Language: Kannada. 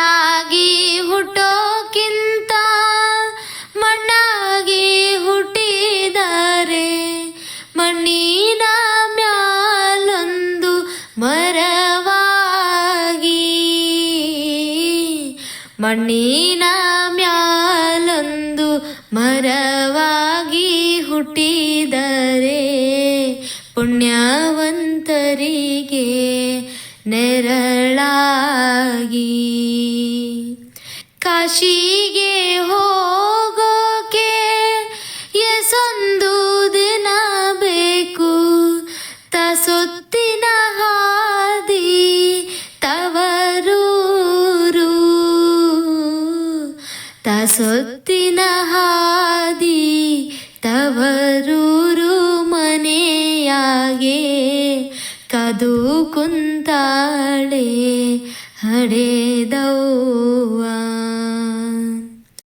ಮಣ್ಣಾಗಿ ಹುಟ್ಟೋಕ್ಕಿಂತ ಮಣ್ಣಾಗಿ ಹುಟ್ಟಿದರೆ ಮಣ್ಣಿನ ಮ್ಯಾಲೊಂದು ಮರವಾಗಿ ಮಣ್ಣಿನ ಮ್ಯಾಲೊಂದು ಮರವಾಗಿ ಹುಟ್ಟಿದರೆ ಪುಣ್ಯವಂತರಿಗೆ ನೆರಳಾಗಿ ಕಾಶಿಗೆ ಹೋಗೋಕೆ ಎಸೊಂದು ದಿನ ಬೇಕು. ತಸೊತ್ತಿನ ಹಾದಿ ತವರೂರು. ತಸೊತ್ತಿನ ಹಾದಿ ತವರೂರು ಮನೆಯಾಗೆ ಕದು ಕುಂತಾಳೆ ಹಡೆದವರು